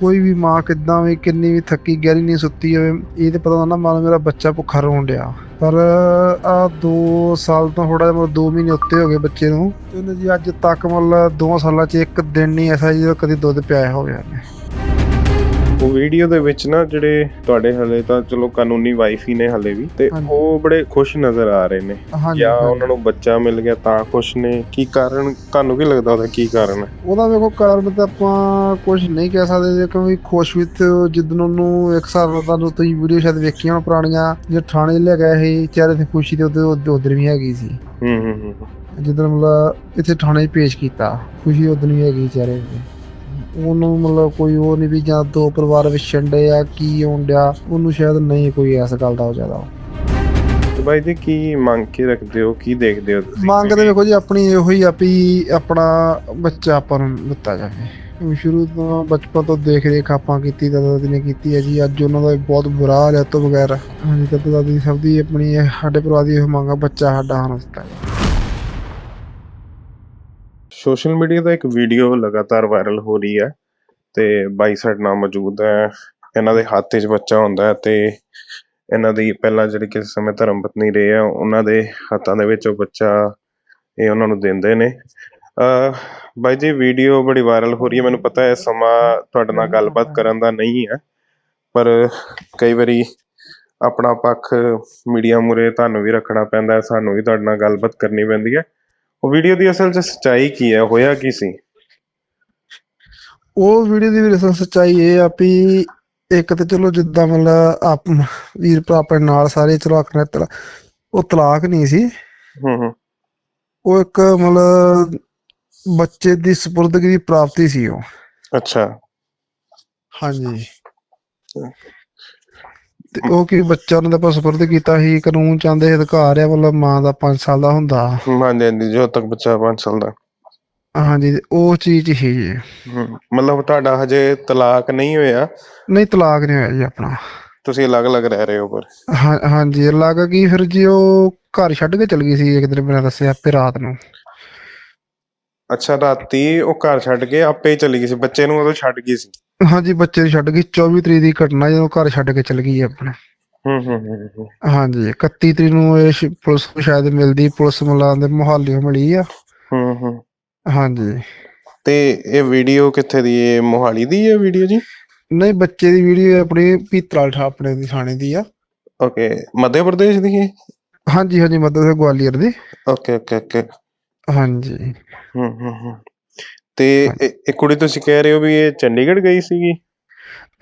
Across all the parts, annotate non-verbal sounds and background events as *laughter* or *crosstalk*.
ਕੋਈ ਵੀ ਮਾਂ ਕਿੱਦਾਂ ਵੀ, ਕਿੰਨੀ ਵੀ ਥੱਕੀ, ਗਹਿਰੀ ਨਹੀਂ ਸੁੱਤੀ ਹੋਵੇ, ਇਹ ਤੇ ਪਤਾ ਨਾ ਮਾਂ ਮੇਰਾ ਬੱਚਾ ਭੁੱਖਾ ਰੋਣ ਡਿਆ। ਪਰ ਆ 2 ਸਾਲ ਤੋਂ ਥੋੜਾ ਜਿਹਾ ਮਤਲਬ 2 ਮਹੀਨੇ ਉੱਤੇ ਹੋ ਗਏ ਬੱਚੇ ਨੂੰ। ਤੇ ਉਹਨੇ ਜੀ ਅੱਜ ਤੱਕ ਮਤਲਬ 2 ਸਾਲਾਂ 'ਚ ਇੱਕ ਦਿਨ ਨਹੀਂ ਐਸਾ ਜਦੋਂ ਕਦੀ ਦੁੱਧ ਪਿਆਇਆ ਹੋਵੇ ਉਹਨੇ ਉਹ ਵੀਡੀਓ ਦੇ ਵਿੱਚ ਨਾ ਜਿਹੜੇ ਤੁਹਾਡੇ ਹਲੇ ਤਾਂ ਚਲੋ ਕਾਨੂੰਨੀ ਵਾਈਫ ਹੀ ਨੇ ਹਲੇ ਵੀ ਤੇ। ਉਹ ਬੜੇ ਖੁਸ਼ ਨਜ਼ਰ ਆ ਰਹੇ ਨੇ। ਜਾਂ। ਉਹਨਾਂ ਨੂੰ ਬੱਚਾ ਮਿਲ ਗਿਆ ਤਾਂ ਖੁਸ਼ ਨੇ। ਕੀ ਕਾਰਨ ਤੁਹਾਨੂੰ ਕੀ ਲੱਗਦਾ ਉਹਦਾ ਕੀ ਕਾਰਨ ਹੈ? ਉਹਦਾ ਵੇਖੋ ਕਾਰਨ ਤਾਂ ਆਪਾਂ ਕੁਝ ਨਹੀਂ ਕਹਿ ਸਕਦੇ ਜੇ ਕਿਉਂਕਿ ਖੁਸ਼ ਵੀ ਤੇ ਉਹ ਜਿੱਦਣ ਉਹਨੂੰ ਇੱਕ ਹਿਸਾਬ ਨਾਲ ਤੁਹਾਨੂੰ ਤੁਸੀਂ ਵੀਡੀਓ ਸ਼ਾਇਦ ਵੇਖੀਆਂ ਹੋਣ ਪੁਰਾਣੀਆਂ ਜੇ ਥਾਣੇ ਲੈ ਗਏ ਸੀ ਚਿਹਰੇ ਤੇ ਖੁਸ਼ੀ ਤੇ ਉਹਦੇ ਉਧਰ ਵੀ ਹੈਗੀ ਸੀ। ਹੂੰ ਹੂੰ ਹੂੰ ਜਿੱਦਣ ਮਤਲਬ ਇੱਥੇ ਥਾਣੇ ਪੇਸ਼ ਕੀਤਾ ਖੁਸ਼ੀ ਉਦੋਂ ਵੀ ਹੈਗੀ ਚਿਹਰੇ ਤੇ। ਉਹਨੂੰ ਮਤਲਬ ਕੋਈ ਉਹ ਨਹੀਂ ਵੀ ਜਾਂ ਦੋ ਪਰਿਵਾਰ ਵਿਛੜ ਡਏ ਆ ਕੀ ਹੋਣ ਡਿਆ ਉਹਨੂੰ ਸ਼ਾਇਦ ਨਹੀਂ ਕੋਈ ਇਸ ਗੱਲ ਦਾ ਉਹ ਜ਼ਿਆਦਾ ਤੇ ਬਾਈ ਜੀ ਕੀ ਮੰਗ ਕੇ ਰੱਖਦੇ ਹੋ ਕੀ ਦੇਖਦੇ ਹੋ ਤੁਸੀਂ? ਮੰਗ ਤੇ ਵੇਖੋ ਜੀ ਆਪਣੀ ਇਹੋ ਹੀ ਆ ਵੀ ਆਪਣਾ ਬੱਚਾ ਆਪਾਂ ਨੂੰ ਦਿੱਤਾ ਜਾਵੇ। ਸ਼ੁਰੂ ਤੋਂ ਬਚਪਨ ਤੋਂ ਦੇਖ ਰੇਖ ਆਪਾਂ ਕੀਤੀ ਦਾਦਾ ਦਾਦੀ ਨੇ ਕੀਤੀ ਹੈ ਜੀ ਅੱਜ ਉਹਨਾਂ ਦਾ ਬਹੁਤ ਬੁਰਾ ਹਾਲ ਹੈ ਤੋਂ ਬਗੈਰ। ਹਾਂਜੀ ਦਾਦਾ ਦਾਦੀ ਸਭ ਦੀ ਆਪਣੀ ਸਾਡੇ ਪਰਿਵਾਰ ਦੀ ਇਹ ਮੰਗ ਆ ਬੱਚਾ ਸਾਡਾ ਜਾਵੇ। ਸੋਸ਼ਲ ਮੀਡੀਆ ਦਾ ਇੱਕ ਵੀਡੀਓ ਲਗਾਤਾਰ ਵਾਇਰਲ ਹੋ ਰਹੀ ਹੈ ਤੇ ਬਾਈ ਸਾਡੇ ਨਾਲ ਮੌਜੂਦ ਹੈ। ਇਹਨਾਂ ਦੇ ਹੱਥ 'ਚ ਬੱਚਾ ਹੁੰਦਾ ਹੈ ਤੇ ਇਹਨਾਂ ਦੀ ਪਹਿਲਾਂ ਜਿਹੜੀ ਕਿਸੇ ਸਮੇਂ ਧਰਮ ਪਤਨੀ ਰਹੇ ਆ, ਉਹਨਾਂ ਦੇ ਹੱਥਾਂ ਦੇ ਵਿੱਚ ਉਹ ਬੱਚਾ ਇਹ ਉਹਨਾਂ ਨੂੰ ਦਿੰਦੇ ਨੇ। ਅਹ ਬਾਈ ਜੀ, ਵੀਡੀਓ ਬੜੀ ਵਾਇਰਲ ਹੋ ਰਹੀ ਹੈ। ਮੈਨੂੰ ਪਤਾ ਹੈ ਸਮਾਂ ਤੁਹਾਡੇ ਨਾਲ ਗੱਲਬਾਤ ਕਰਨ ਦਾ ਨਹੀਂ ਹੈ, ਪਰ ਕਈ ਵਾਰੀ ਆਪਣਾ ਪੱਖ ਮੀਡੀਆ ਮੂਰੇ ਤੁਹਾਨੂੰ ਵੀ ਰੱਖਣਾ ਪੈਂਦਾ ਹੈ, ਸਾਨੂੰ ਵੀ ਤੁਹਾਡੇ ਨਾਲ ਗੱਲਬਾਤ ਕਰਨੀ ਪੈਂਦੀ ਹੈ। ਉਹ ਵੀਡੀਓ ਦੀ ਅਸਲ 'ਚ ਸੱਚਾਈ ਕੀ ਹੈ? ਹੋਇਆ ਕੀ ਸੀ? ਉਹ ਵੀਡੀਓ ਦੀ ਵੀ ਅਸਲ ਸੱਚਾਈ ਇਹ ਆ ਵੀ ਇੱਕ ਤੇ ਚਲੋ ਜਿੱਦਾਂ ਮਤਲਬ ਆਪ ਵੀਰ ਭਰਾ ਆਪਣੇ ਨਾਲ ਸਾਰੇ ਚਲੋ ਆਖਣਾ ਤਲਾ ਉਹ ਤਲਾਕ ਨਹੀਂ ਸੀ। ਹੂੰ ਹੂੰ। ਉਹ ਇੱਕ ਮਤਲਬ ਬੱਚੇ ਦੀ ਸਪੁਰਦਗੀ ਦੀ ਪ੍ਰਾਪਤੀ ਸੀ ਉਹ। ਅੱਛਾ। ਹਾਂਜੀ। ਤੇ ਉਹ ਕੀ ਬੱਚਾ ਉਹਨਾਂ ਦਾ ਆਪਾਂ ਸਪੁਰਦ ਕੀਤਾ ਸੀ ਕਾਨੂੰਨ ਚਾਹੁੰਦੇ ਅਧਿਕਾਰ ਆ ਮਤਲਬ ਮਾਂ ਦਾ 5 ਸਾਲ ਦਾ ਹੁੰਦਾ। ਹਾਂਜੀ ਹਾਂਜੀ ਜੋ ਤੱਕ ਬੱਚਾ 5 ਸਾਲ ਦਾ। ਹਾਂਜੀ ਉਹ ਚੀਜ਼ ਹੀ ਜੀ ਹੂੰ ਮਤਲਬ ਤੁਹਾਡਾ ਹਜੇ ਤਲਾਕ ਨਹੀਂ ਹੋਇਆ? ਨਹੀਂ ਤਲਾਕ ਨਹੀਂ ਹੋਇਆ ਜੀ ਆਪਣਾ। ਤੁਸੀਂ ਅਲੱਗ-ਅਲੱਗ ਰਹਿ ਰਹੇ ਹੋ ਪਰ? ਹਾਂ ਹਾਂਜੀ ਲੱਗ ਗਈ ਫਿਰ ਜੀ ਉਹ ਘਰ ਛੱਡ ਕੇ ਚਲ ਗਈ ਸੀ ਇੱਕ ਦਿਨ ਬਿਨਾਂ ਦੱਸਿਆ ਆਪੇ ਰਾਤ ਨੂੰ। ਅੱਛਾ ਰਾਤੀ ਉਹ ਘਰ ਛੱਡ ਕੇ ਆਪੇ ਹੀ ਚਲੀ ਗਈ ਸੀ। ਬੱਚੇ ਨੂੰ ਉਦੋਂ ਛੱਡ ਗਈ ਸੀ। ਹਾਂਜੀ ਬੱਚੇ ਨੂੰ ਛੱਡ ਗਈ। 24 ਤਰੀਕ ਦੀ ਘਟਨਾ ਜਦੋਂ ਘਰ ਛੱਡ ਕੇ ਚਲ ਗਈ ਆਪਣੇ। ਹੂੰ ਹੂੰ ਹੂੰ ਹੂੰ ਹਾਂਜੀ 31 ਤਰੀਕ ਨੂੰ ਇਹ ਸ਼- ਪੁਲਿਸ ਨੂੰ ਸ਼ਾਇਦ ਮਿਲਦੀ। ਪੁਲਿਸ ਮੁਲਾਜ਼ਮ ਦੇ ਮੁਹਾਲੀ ਮਿਲੀ ਆ। ਹੂੰ ਹੂੰ। ਹਾਂਜੀ। ਤੇ ਇਹ ਵੀਡੀਓ ਕਿੱਥੇ ਦੀ? ਇਹ ਮੋਹਾਲੀ ਦੀ ਹੈ ਵੀਡੀਓ ਜੀ? ਨਹੀਂ ਬੱਚੇ ਦੀ ਵੀਡੀਓ ਆਪਣੀ ਪੀਤਰਾਲ ਠਾ ਆਪਣੇ ਦੀ ਥਾਣੇ ਦੀ ਆ। ਓਕੇ ਮੱਧ ਪ੍ਰਦੇਸ਼ ਦੀ ਹੈ ਹਾਂਜੀ ਹਾਂਜੀ ਮਦਦ ਹੈ ਗਵਾਲੀਅਰ ਦੀ। Okay okay okay. ਹਾਂਜੀ। ਹੂੰ ਹੂੰ ਹੂੰ। ਤੇ ਇਹ ਇਹ ਕੁੜੀ ਤੁਸੀਂ ਕਹਿ ਰਹੇ ਹੋ ਵੀ ਇਹ ਚੰਡੀਗੜ੍ਹ ਗਈ ਸੀਗੀ?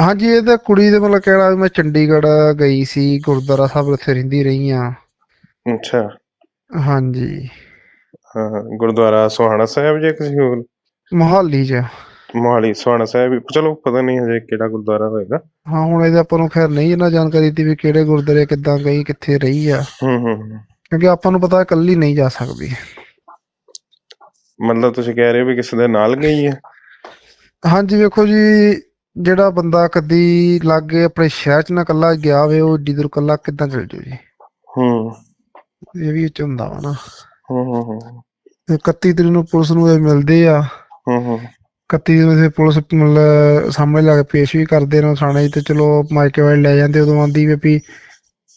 ਹਾਂਜੀ ਇਹ ਤਾਂ ਕੁੜੀ ਦੇ ਮਤਲਬ ਕਹਿਣਾ ਵੀ ਮੈਂ ਚੰਡੀਗੜ੍ਹ ਗਈ ਸੀ ਗੁਰਦੁਆਰਾ ਸਾਹਿਬ ਉੱਥੇ ਰਹਿੰਦੀ ਰਹੀ ਆ ਅੱਛਾ। ਹਾਂਜੀ। ਹਾਂ ਗੁਰਦੁਆਰਾ ਸੋਹਾਣਾ ਸਾਹਿਬ ਜਾਂ ਕਿਸੇ ਹੋਰ? ਮੁਹਾਲੀ 'ਚ। ਮੋਹਾਲੀ ਸੋਹਾਣਾ ਸਾਹਿਬ ਚਲੋ ਪਤਾ ਨਹੀਂ ਹਜੇ ਕਿਹੜਾ ਗੁਰਦੁਆਰਾ ਹੋਏਗਾ। ਹਾਂ ਹੁਣ ਇਹਦੇ ਆਪਾਂ ਨੂੰ ਖੈਰ ਨਹੀਂ ਇਹਨਾਂ ਜਾਣਕਾਰੀ ਦਿੱਤੀ ਵੀ ਕਿਹੜੇ ਗੁਰਦੁਆਰੇ ਕਿੱਦਾਂ ਗਈ ਕਿੱਥੇ ਰਹੀ ਆ। ਹੂੰ ਹੂੰ ਹੂੰ। ਕਿਉਂਕਿ ਆਪਾਂ ਨੂੰ ਪਤਾ ਇਕੱਲੀ ਨਹੀਂ ਜਾ ਸਕਦੀ। ਮਤਲਬ ਤੁਸੀਂ ਕਹਿ ਰਹੇ ਹੋ ਵੀ ਕਿਸੇ ਦੇ ਨਾਲ ਗਈ ਹੈ? ਹਾਂਜੀ ਵੇਖੋ ਜੀ ਜਿਹੜਾ ਬੰਦਾ ਕਦੀ ਲਾਗੇ ਆਪਣੇ ਸ਼ਹਿਰ 'ਚ ਨਾ ਇਕੱਲਾ ਗਿਆ ਹੋਵੇ ਉਹ ਏਡੀ ਦੂਰ ਇਕੱਲਾ ਕਿੱਦਾਂ ਚੱਲ ਜੂ ਜੀ? ਹੂੰ। ਇਹ ਵੀ 'ਚ ਹੁੰਦਾ ਵਾ ਨਾ। ਹੂੰ ਹੂੰ ਹੂੰ। ਤੇ 31 ਤਰੀਕ ਨੂੰ ਪੁਲਿਸ ਨੂੰ ਇਹ ਮਿਲਦੇ ਆ। ਹੂੰ ਹੂੰ। 31 ਨੂੰ ਪੁਲਿਸ ਮਤਲਬ ਸਾਹਮਣੇ ਲਾ ਕੇ ਪੇਸ਼ ਵੀ ਕਰਦੇ ਨੇ ਥਾਣੇ ਤੇ ਚਲੋ ਮਾਇਕੇ ਵਾਲੇ ਲੈ ਜਾਂਦੇ ਉਦੋਂ ਆਂਦੀ ਵੀ ਵੀ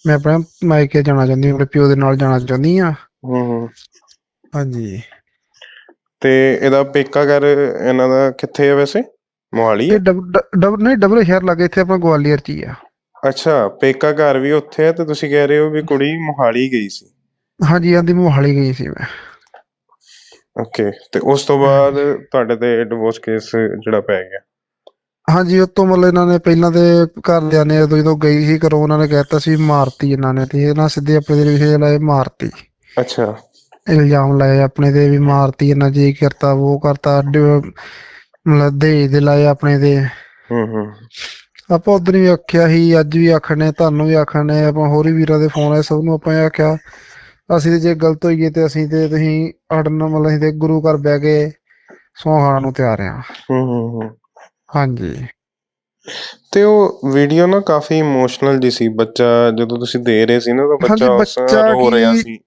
ਮੈਂ ਆਪਣਾ ਮਾਇਕੇ ਜਾਣਾ ਚਾਹੁੰਦੀ ਹਾਂ ਆਪਣੇ ਪਿਓ ਦੇ ਨਾਲ ਜਾਣਾ ਚਾਹੁੰਦੀ ਆ। ਹੂੰ ਹੂੰ। ਹਾਂਜੀ। ਤੇ ਇਹਦਾ ਪੇਕਾ ਘਰ ਇਹਨਾਂ ਦਾ ਕਿੱਥੇ ਹੈ ਵੈਸੇ? ਮੋਹਾਲੀ ਇਹ ਹੈ ਡਬ ਡਬ- ਡਬ ਨਹੀਂ ਡਬਲ ਸ਼ਹਿਰ ਲੱਗੇ ਇੱਥੇ ਆਪਣਾ ਗਵਾਲੀਅਰ 'ਚ ਹੀ ਆ। ਅੱਛਾ ਪੇਕਾ ਘਰ ਵੀ ਉੱਥੇ ਹੈ ਤੇ ਤੁਸੀਂ ਕਹਿ ਰਹੇ ਹੋ ਵੀ ਕੁੜੀ ਮੋਹਾਲੀ ਗਈ ਸੀ। ਹਾਂਜੀ ਆਂਦੀ ਮੋਹਾਲੀ ਗਈ ਸੀ ਮੈਂ। ਓਕੇ ਤੇ ਉਸ ਤੋਂ ਬਾਅਦ ਤੁਹਾਡੇ ਤੇ ਡਿਵੋਰਸ ਕੇਸ ਜਿਹੜਾ ਪੈ ਗਿਆ। ਹਾਂਜੀ ਉਹ ਤੋਂ ਮਤਲਬ ਇਹਨਾਂ ਨੇ ਪਹਿਲਾਂ ਤੇ ਘਰਦਿਆਂ ਨੇ ਉਦੋਂ ਜਦੋਂ ਗਈ ਸੀ ਘਰੋਂ ਉਹਨਾਂ ਨੇ ਕਹਿਤਾ ਸੀ ਮਾਰਤੀ ਇਹਨਾਂ ਨੇ ਤੇ ਇਹਨਾਂ ਸਿੱਧੇ ਆਪਣੇ ਦੇ ਵਿਸ਼ੇ ਲਾਏ ਮਾਰਤੀ। ਅੱਛਾ। ਇਲਜ਼ਾਮ ਲਾਏ ਆਪਣੇ ਤੇ ਵੀ ਮਾਰਤੀ ਇਹਨਾਂ ਜੀ ਕਰਤਾ ਉਹ ਕਰਤਾ ਡ- ਮਤਲਬ ਦਹੇਜ ਦੇ ਲਾਏ ਆਪਣੇ ਤੇ। ਹੂੰ ਹੂੰ। ਆਪਾਂ ਉਦੋਂ ਵੀ ਆਖਿਆ ਸੀ ਅੱਜ ਵੀ ਆਖਣੇ ਤੁਹਾਨੂੰ ਵੀ ਆਖਣੇ ਆਪਾਂ ਹੋਰ ਵੀ ਵੀਰਾਂ ਦੇ ਫੋਨ ਆਏ ਸਭ ਨੂੰ ਆਪਾਂ ਇਹ ਆਖਿਆ ਅਸੀਂ ਤੇ ਜੇ ਗਲਤ ਹੋਈਏ ਤੇ ਅਸੀਂ ਤੇ ਤੁਸੀਂ ਅੜਨ ਮਤਲਬ ਅਸੀਂ ਤੇ ਗੁਰੂ ਘਰ ਬਹਿ ਕੇ ਸਹੁੰ ਖਾਣ ਨੂੰ ਤਿਆਰ ਆ। ਹੂੰ ਹੂੰ ਹੂੰ। ਹਾਂਜੀ। ਤੇ ਉਹ ਵੀਡੀਓ ਨਾ ਕਾਫੀ ਇਮੋਸ਼ਨਲ ਜੀ ਸੀ ਬੱਚਾ ਜਦੋਂ ਤੁਸੀਂ ਦੇ ਰਹੇ ਸੀ ਨਾ ਤਾਂ ਹਾਂਜੀ, ਬੱਚਾ ਰੋ ਰਿਹਾ ਕੀ- ਸੀ।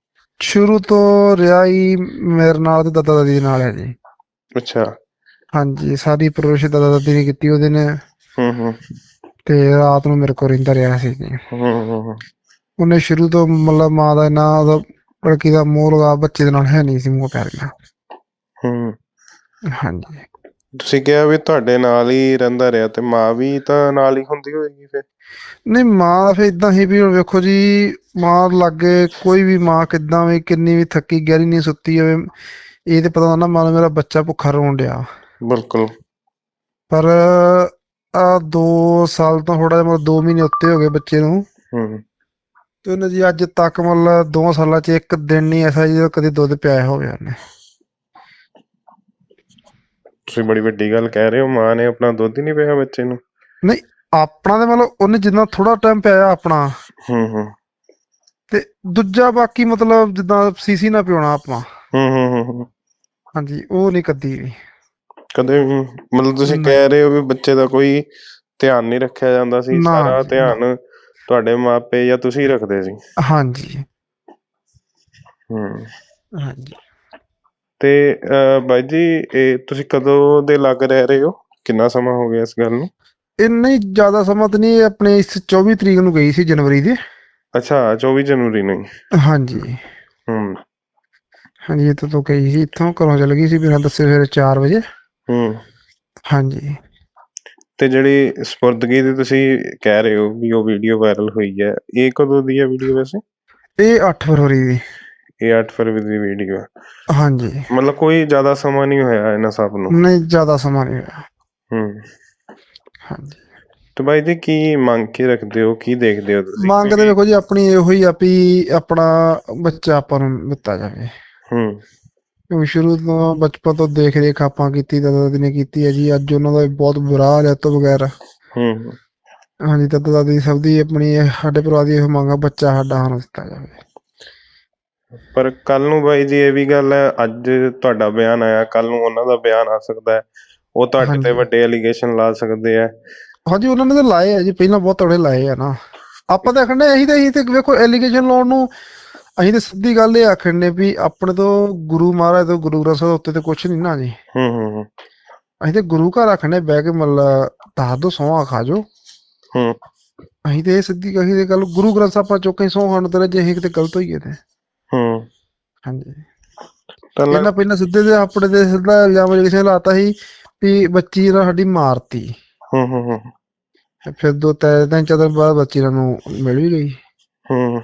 ਸ਼ੁਰੂ ਤੋਂ ਰਿਹਾ ਹੀ ਮੇਰੇ ਨਾਲ ਤੇ ਦਾਦਾ ਦਾਦੀ ਦੇ ਨਾਲ ਹੈ ਜੀ। ਅੱਛਾ। ਹਾਂਜੀ ਸਾਰੀ ਪਰਵਰਿਸ਼ ਦਾਦਾ ਦਾਦੀ ਨੇ ਕੀਤੀ ਉਹਦੇ ਨੇ। ਹੂੰ ਹੂੰ। ਤੇ ਰਾਤ ਨੂੰ ਮੇਰੇ ਕੋਲ ਰਹਿੰਦਾ ਰਿਹਾ ਸੀ ਜੀ। ਹੂੰ ਉਹਨੇ ਸ਼ੁਰੂ ਤੋਂ ਮਤਲਬ ਮਾਂ ਦਾ ਇੰਨਾ ਉਹਦਾ ਲੜਕੀ ਦਾ ਮੋਹ ਲਗਾ ਬੱਚੇ ਦੇ ਨਾਲ ਹੈ ਨਹੀਂ ਸੀ ਮੋਹ ਪਿਆਰ ਨਾਲ। ਹੂੰ। ਹਾਂਜੀ। ਤੁਸੀਂ ਕਿਹਾ ਵੀ ਤੁਹਾਡੇ ਨਾਲ ਹੀ ਰਹਿੰਦਾ ਰਿਹਾ ਤੇ ਮਾਂ ਵੀ ਤਾਂ ਨਾਲ ਹੀ ਹੁੰਦੀ ਹੋਏਗੀ ਫਿਰ? ਨਹੀਂ ਮਾਂ ਦਾ ਫਿਰ ਇਦਾਂ ਹੀ ਵੀ ਹੁਣ ਵੇਖੋ ਜੀ ਮਾਂ ਲਾਗੇ ਕੋਈ ਵੀ ਮਾਂ ਕਿੱਦਾਂ ਵੀ ਕਿੰਨੀ ਵੀ ਥੱਕੀ ਗਹਿਰੀ ਨਹੀਂ ਸੁੱਤੀ ਹੋਵੇ ਇਹ ਤੇ ਪਤਾ ਨਾ ਲਓ ਮੇਰਾ ਬੱਚਾ ਭੁੱਖਾ ਰੋਣ ਡਿਆ। ਬਿਲਕੁਲ। ਪਰ ਆ 2 ਸਾਲ ਤੋਂ ਥੋੜਾ ਜਿਹਾ ਮਤਲਬ 2 ਮਹੀਨੇ ਉੱਤੇ ਹੋ ਗਏ ਬੱਚੇ ਨੂੰ। ਹੂੰ। ਤੇ ਉਹਨੇ ਜੀ ਅੱਜ ਤੱਕ ਮਤਲਬ 2 ਸਾਲਾਂ 'ਚ ਇੱਕ ਦਿਨ ਨਹੀਂ ਐਸਾ ਜਦੋਂ ਕਦੇ ਦੁੱਧ ਪਿਆਇਆ ਹੋਵੇ ਉਹਨੇ। ਤੁਸੀਂ ਬੜੀ ਵੱਡੀ ਗੱਲ ਕਹਿ ਰਹੇ ਹੋ ਮਾਂ ਨੇ ਆਪਣਾ ਦੁੱਧ ਹੀ ਨਹੀਂ ਪਿਆ ਬੱਚੇ ਨੂੰ। ਆਪਣਾ ਤੇ ਮਤਲਬ ਉਹਨੇ ਜਿੰਨਾ ਥੋੜਾ ਟਾਈਮ ਪਿਆਇਆ ਆਪਣਾ। ਹੂੰ ਹੂੰ। ਤੇ ਦੂਜਾ ਬਾਕੀ ਮਤਲਬ ਜਿੱਦਾਂ ਸੀਸੀ ਨਾ ਪਿਉਣਾ ਆਪਾਂ। ਹੂੰ ਹੂੰ ਹੂੰ ਹਾਂਜੀ ਉਹ ਨਹੀਂ ਕਦੀ ਵੀ। ਕਦੇ ਵੀ ਮਤਲਬ ਤੁਸੀਂ। ਕਹਿ ਰਹੇ ਹੋ ਵੀ ਬੱਚੇ ਦਾ ਕੋਈ ਧਿਆਨ ਨਹੀਂ ਰੱਖਿਆ ਜਾਂਦਾ ਸੀ ਨਾ ਸਾਰਾ ਜੀ, ਧਿਆਨ ਤੁਹਾਡੇ ਮਾਪੇ ਜਾਂ ਤੁਸੀਂ ਰੱਖਦੇ ਸੀ। ਹਾਂਜੀ। ਹੂੰ। ਹਾਂਜੀ। ਤੇ ਅਹ, ਬਾਈ ਜੀ ਇਹ ਤੁਸੀਂ ਕਦੋਂ ਦੇ ਲੱਗ ਰਹਿ ਰਹੇ ਹੋ? ਕਿੰਨਾ ਸਮਾਂ ਹੋ ਗਿਆ ਇਸ ਗੱਲ ਨੂੰ? ਇੰਨਾ ਹੀ ਜ਼ਿਆਦਾ ਸਮਾਂ ਤਾਂ ਨਹੀਂ ਇਹ ਆਪਣੇ ਇਸ 24 ਤਰੀਕ ਨੂੰ ਗਈ ਸੀ ਜਨਵਰੀ ਦੇ। ਅੱਛਾ 24 ਜਨਵਰੀ ਨੂੰ ਹੀ। ਹਾਂਜੀ। ਹੂੰ। ਹਾਂਜੀ ਇੱਥੋਂ ਤੋਂ ਗਈ ਸੀ ਇੱਥੋਂ ਘਰੋਂ ਚਲ ਗਈ ਸੀ ਬਿਨਾਂ ਦੱਸੇ ਸਵੇਰੇ 4 ਵਜੇ। ਹੂੰ। ਹਾਂਜੀ। ਤੇ ਜਿਹੜੀ ਸਪੁਰਦਗੀ ਦੀ ਤੁਸੀਂ ਕਹਿ ਰਹੇ ਹੋ ਵੀ ਉਹ ਵੀਡੀਓ ਵਾਇਰਲ ਹੋਈ ਹੈ ਇਹ ਕਦੋਂ ਦੀ ਹੈ ਵੀਡੀਓ ਵੈਸੇ? ਇਹ 8 ਫਰਵਰੀ ਦੀ। ਇਹ 8 ਫਰਵਰੀ ਦੀ ਵੀਡੀਓ ਹੈ। ਹਾਂਜੀ। ਮਤਲਬ ਕੋਈ ਜ਼ਿਆਦਾ ਸਮਾਂ ਨਹੀਂ ਹੋਇਆ ਇਹਨਾਂ ਸਭ ਨੂੰ? ਨਹੀਂ ਜ਼ਿਆਦਾ ਸਮਾਂ ਨਹੀਂ ਹੋਇਆ। ਹੂੰ। ਹਾਂਜੀ। ਤੇ ਬਾਈ ਜੀ ਕੀ ਮੰਗ ਕੇ ਰੱਖਦੇ ਹੋ ਕੀ ਦੇਖਦੇ ਹੋ ਤੁਸੀਂ? ਮੰਗ ਤੇ ਵੇਖੋ ਜੀ ਆਪਣੀ ਇਹੋ ਹੀ ਆ ਵੀ ਆਪਣਾ ਬੱਚਾ ਆਪਾਂ ਨੂੰ ਦਿੱਤਾ ਜਾਵੇ। ਹੂੰ। ਕਿਉਂਕਿ ਸ਼ੁਰੂ ਤੋਂ ਬਚਪਨ ਤੋਂ ਦੇਖ ਰੇਖ ਆਪਾਂ ਕੀਤੀ ਦਾਦਾ ਦਾਦੀ ਨੇ ਕੀਤੀ ਹੈ ਜੀ। ਅੱਜ ਉਹਨਾਂ ਦਾ ਬਹੁਤ ਬੁਰਾ ਹਾਲ ਹੈ ਤੋਂ ਬਗੈਰ। ਹੂੰ। ਹਾਂਜੀ ਦਾਦਾ ਦਾਦੀ ਸਭ ਦੀ ਆਪਣੀ ਇਹ ਸਾਡੇ ਪਰਿਵਾਰ ਦੀ ਇਹ ਮੰਗ ਆ ਬੱਚਾ ਸਾਡਾ ਸਾਨੂੰ ਦਿੱਤਾ ਜਾਵੇ। ਪਰ ਕੱਲ ਨੂੰ ਬਾਈ ਜੀ ਇਹ ਵੀ ਗੱਲ ਹੈ ਅੱਜ ਤੁਹਾਡਾ ਬਿਆਨ ਆਇਆ ਕੱਲ ਨੂੰ ਉਹਨਾਂ ਦਾ ਬਿਆਨ ਆ ਸਕਦਾ ਹੈ। ਉਹ ਤੁਹਾਡੇ ਤੇ। ਵੱਡੇ ਐਲੀਗੇਸ਼ਨ ਲਾ ਸਕਦੇ ਆ। ਹਾਂਜੀ ਉਹਨਾਂ ਨੇ ਤਾਂ ਲਾਏ ਆ ਜੀ ਪਹਿਲਾਂ ਬਹੁਤ ਤੜੇ ਲਾਏ ਆ ਨਾ। ਆਪਾਂ ਤਾਂ ਆਖਣੇ ਅਸੀਂ ਤਾਂ ਅਸੀਂ ਤੇ ਵੇਖੋ ਐਲੀਗੇਸ਼ਨ ਲਾਉਣ ਨੂੰ ਅਸੀਂ ਤਾਂ ਸਿੱਧੀ ਗੱਲ ਇਹ ਆਖਣੇ ਵੀ ਆਪਣੇ ਤੋਂ ਗੁਰੂ ਮਹਾਰਾਜ ਤੋਂ ਗੁਰੂ ਗ੍ਰੰਥ ਸਾਹਿਬ ਉੱਤੇ ਤੇ ਕੁਝ ਨਹੀਂ ਨਾ ਜੀ। ਹੂੰ ਹੂੰ ਹੂੰ। ਅਸੀਂ ਤੇ ਗੁਰੂ ਘਰ ਆਖਣੇ ਬਹਿ ਕੇ ਮਤਲਬ ਦੱਸ ਦੋ ਸੌਂ ਖਾ ਜੋ ਹੂੰ। ਅਸੀਂ ਤੇ ਇਹ ਸਿੱਧੀ ਕਹੀ ਤੇ ਗੱਲ ਗੁਰੂ ਗ੍ਰੰਥ ਸਾਹਿਬ ਆਪਾਂ ਚੁੱਕੇ ਸੌਂ ਖਾਣ ਤੇ ਜੇ ਅਸੀਂ ਕਿਤੇ ਗਲਤ ਹੋਈਏ ਤੇ। ਹੂੰ। ਹਾਂਜੀ। ਤਾਂ ਇਹਨਾਂ ਪਹਿਲਾਂ ਸਿੱਧੇ ਤੇ ਆਪਣੇ ਤੇ ਸਿੱਧਾ ਇਲਜ਼ਾਮ ਕਿਸੇ ਨੇ ਲਾਤਾ ਸੀ ਵੀ ਬੱਚੀ ਨਾਲ ਸਾਡੀ ਮਾਰਤੀ। ਹੂੰ ਹੂੰ ਹੂੰ। ਫਿਰ ਦੋ ਤਿੰਨ ਦਿਨ ਬਾਅਦ ਬੱਚੀ ਇਹਨਾਂ ਨੂੰ ਮਿਲ ਵੀ ਗਈ। ਹੂੰ।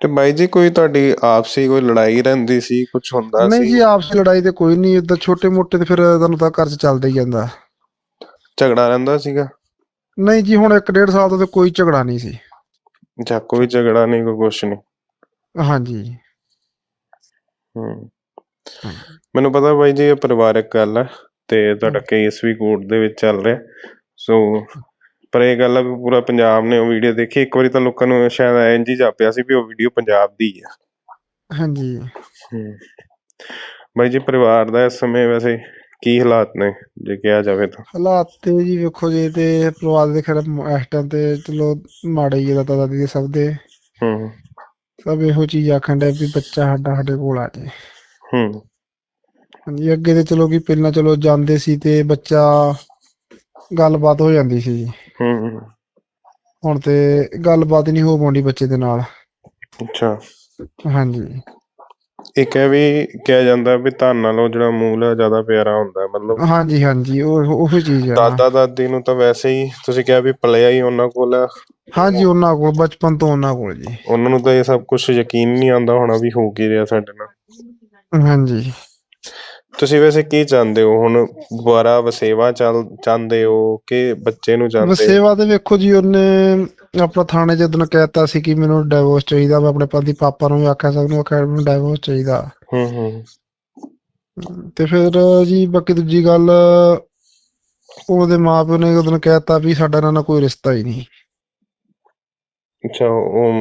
ਤੇ ਬਾਈ ਜੀ ਕੋਈ ਤੁਹਾਡੀ ਆਪਸੀ ਕੋਈ ਲੜਾਈ ਰਹਿੰਦੀ ਸੀ? ਕੁਝ ਹੁੰਦਾ ਨਹੀਂ ਸੀ? ਜੀ ਆਪਸੀ ਲੜਾਈ ਤੇ ਕੋਈ ਨਹੀਂ। ਏਦਾਂ ਛੋਟੇ ਮੋਟੇ ਤੇ ਫਿਰ ਤੁਹਾਨੂੰ ਤਾਂ ਘਰ 'ਚ ਚੱਲਦਾ ਹੀ ਜਾਂਦਾ। ਝਗੜਾ ਰਹਿੰਦਾ ਸੀਗਾ? ਨਹੀਂ ਜੀ ਹੁਣ ਇੱਕ ਡੇਢ ਸਾਲ ਤੋਂ ਤੇ ਕੋਈ ਝਗੜਾ ਨਹੀਂ ਸੀ। ਜਾਂ ਕੋਈ ਝਗੜਾ ਨਹੀਂ ਕੋਈ ਕੁਛ ਨਹੀਂ। ਹਾਂਜੀ। ਹੂੰ। ਮੈਨੂੰ ਪਤਾ ਬਾਈ ਜੀ ਇਹ ਪਰਿਵਾਰਕ ਗੱਲ ਹੈ ਤੇ ਤੁਹਾਡਾ ਕੇਸ ਵੀ ਕੋਰਟ ਦੇ ਵਿੱਚ ਚੱਲ ਰਿਹਾ। ਸੋ ਪਰ ਇਹ ਗੱਲ ਆ ਵੀ ਪੂਰਾ ਪੰਜਾਬ ਨੇ ਉਹ ਵੀਡੀਓ ਦੇਖੀ। ਇੱਕ ਵਾਰੀ ਤਾਂ ਲੋਕਾਂ ਨੂੰ ਸ਼ਾਇਦ ਇੰਜ ਹੀ ਜਾਪਿਆ ਸੀ ਵੀ ਉਹ ਵੀਡੀਓ ਪੰਜਾਬ ਦੀ ਹੈ ਹਾਂਜੀ। ਬਾਈ ਜੀ ਪਰਿਵਾਰ ਦਾ ਇਸ ਸਮੇਂ ਵੈਸੇ ਕੀ ਹਾਲਾਤ ਨੇ? ਜੇ ਕਿਹਾ ਜਾਵੇ ਤਾਂ। ਹਾਲਾਤ ਤੇ ਜੀ ਵੇਖੋ ਜੀ ਤੇ ਪਰਿਵਾਰ ਦੇ ਖੈਰ ਇਸ ਟਾਈਮ ਤੇ ਚਲੋ ਮਾੜੇ ਹੀ ਆ ਦਾਦਾ ਦਾਦੀ ਦੇ ਸਭ ਦੇ। ਹੂੰ ਸਭ ਇਹੋ ਚੀਜ਼ ਆਖਣ ਡਿਆ ਵੀ ਬੱਚਾ ਸਾਡਾ ਸਾਡੇ ਕੋਲ ਆ ਜੇ। ਹੂੰ ਹਾਂਜੀ ਅੱਗੇ ਤੇ ਚਲੋ ਕਿ ਪਹਿਲਾਂ ਚਲੋ ਜਾਂਦੇ ਸੀ ਤੇ ਬੱਚਾ ਗੱਲਬਾਤ ਹੋ ਜਾਂਦੀ ਸੀ ਜੀ। ਹੂੰ ਹੁਣ ਤੇ ਗੱਲਬਾਤ ਨਹੀਂ ਹੋ ਪਾਉਂਦੀ ਬੱਚੇ ਦੇ ਨਾਲ। ਅੱਛਾ। ਹਾਂਜੀ। ਇੱਕ ਇਹ ਵੀ ਕਿਹਾ ਜਾਂਦਾ ਵੀ ਧਨ ਨਾਲੋਂ ਜਿਹੜਾ ਮੂਲ ਹੈ ਜ਼ਿਆਦਾ ਪਿਆਰਾ ਹੁੰਦਾ ਹੈ। ਮਤਲਬ ਹਾਂਜੀ ਹਾਂਜੀ ਉਹ ਉਹੀ ਚੀਜ਼ ਆ। ਦਾਦਾ ਦਾਦੀ ਨੂੰ ਤਾਂ ਵੈਸੇ ਹੀ ਤੁਸੀਂ ਕਿਹਾ ਵੀ ਪਲਿਆ ਹੀ ਉਹਨਾਂ ਕੋਲ ਹੈ। ਹਾਂਜੀ ਉਹਨਾਂ ਕੋਲ ਬਚਪਨ ਤੋਂ ਉਹਨਾਂ ਕੋਲ ਜੀ। ਉਹਨਾਂ ਨੂੰ ਤਾਂ ਇਹ ਸਭ ਕੁਝ ਯਕੀਨ ਨਹੀਂ ਆਉਂਦਾ ਹੋਣਾ ਵੀ ਹੋ ਕੀ ਰਿਹਾ ਸਾਡੇ ਨਾਲ। ਹਾਂਜੀ। ਤੁਸੀਂ ਵੈਸੇ ਕੀ ਚਾਹੁੰਦੇ ਹੋ? ਹੁਣ ਦੁਬਾਰਾ ਵਸੇਵਾ ਚੱਲ ਚਾਹੁੰਦੇ ਹੋ ਕਿ ਬੱਚੇ ਨੂੰ ਚਾਹੁੰਦੇ ਹੋ? ਵਸੇਵਾ ਤੇ ਵੇਖੋ ਜੀ ਉਹਨੇ ਆਪਣਾ ਥਾਣੇ ਉਦੋਂ ਕਹਿਤਾ ਸੀ ਕਿ ਮੈਨੂੰ ਡਿਵੋਰਸ ਚਾਹੀਦਾ ਮੈਂ ਆਪਣੇ ਪਤੀ ਪਾਪਾ ਨੂੰ ਵੀ ਆਖਿਆ ਸਭ ਨੂੰ ਆਖਿਆ ਮੈਨੂੰ ਡਿਵੋਰਸ ਚਾਹੀਦਾ। ਹੂੰ ਹੂੰ। ਤੇ ਫਿਰ ਜੀ ਬਾਕੀ ਦੂਜੀ ਗੱਲ ਉਹਦੇ ਮਾਪਿਓ ਨੇ ਉਦੋਂ ਕਹਿਤਾ ਵੀ ਸਾਡਾ ਇਹਨਾਂ ਨਾਲ ਕੋਈ ਰਿਸ਼ਤਾ ਹੀ ਨਹੀਂ। ਅੱਛਾ ਉਹ